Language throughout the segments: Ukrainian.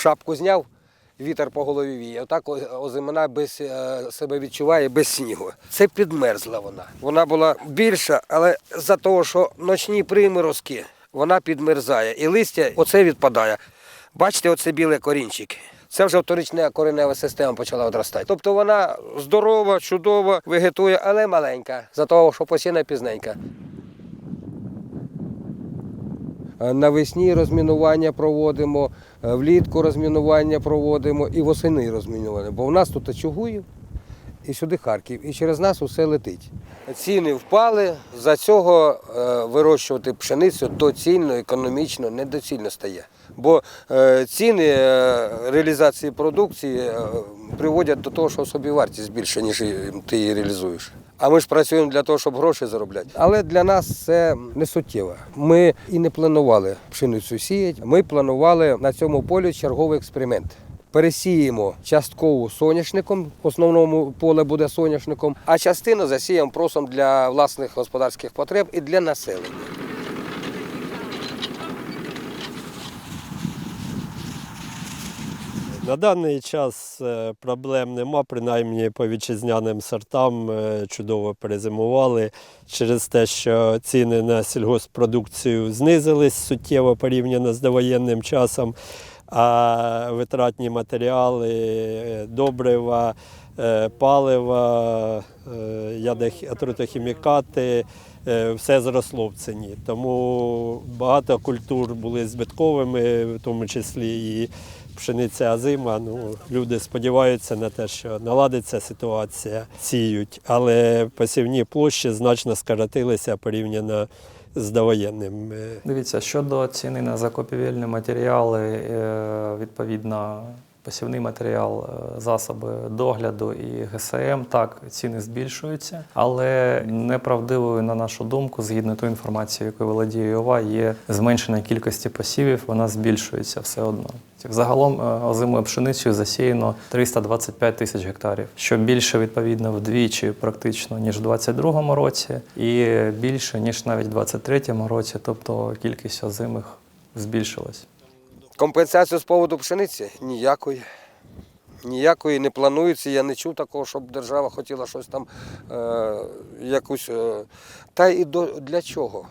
шапку зняв, вітер по голові віє. Отак озимина без е, себе відчуває без снігу. Це підмерзла вона. Вона була більша, але за того, що ночні приморозки, вона підмерзає. І листя оце відпадає. Бачите, оце білий корінчик. Це вже вторична коренева система почала одростати. Тобто вона здорова, чудова, вегетує, але маленька, за того, що посіна пізненька. Е, Навесні розмінування проводимо, е, влітку розмінування проводимо і восени розмінування. Бо в нас тут Чугуїв і сюди Харків, і через нас усе летить. Ціни впали, за цього е, вирощувати пшеницю доцільно, економічно, недоцільно стає. Бо е, ціни е, реалізації продукції е, приводять до того, що собівартість більше, ніж ти її реалізуєш. А ми ж працюємо для того, щоб гроші заробляти. Але для нас це не суттєво. Ми і не планували пшеницю сіяти. Ми планували на цьому полі черговий експеримент. Пересіємо частково соняшником, в основному поле буде соняшником, а частину засіємо просом для власних господарських потреб і для населення. На даний час е, проблем нема, принаймні по вітчизняним сортам е, чудово перезимували. Через те, що ціни на сільгоспродукцію знизились суттєво порівняно з довоєнним часом, а витратні матеріали, е, добрива, е, палива, е, отрутохімікати, е, все зросло в ціні. Тому багато культур були збитковими, в тому числі і пшениця озима. Ну, люди сподіваються на те, що наладиться ситуація, сіють, але посівні площі значно скоротилися порівняно з довоєнним. е, Дивіться, щодо ціни на закупівельні матеріали, е, відповідно, посівний матеріал, е, засоби догляду і ГСМ, так, ціни збільшуються, але неправдивою, на нашу думку, згідно тої інформації, якою володіє ОВА, є зменшення кількості посівів, вона збільшується все одно. Загалом е, озимою пшеницею засіяно 325 тисяч гектарів, що більше відповідно вдвічі практично ніж у 2022 році, і більше ніж навіть у 2023 році, тобто кількість озимих збільшилась. Компенсацію з поводу пшениці ніякої. Ніякої не планується. Я не чув такого, щоб держава хотіла щось там е, якусь. Е, та і до, для чого?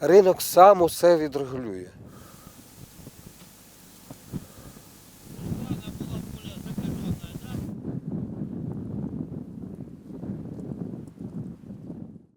Ринок сам усе відрегулює.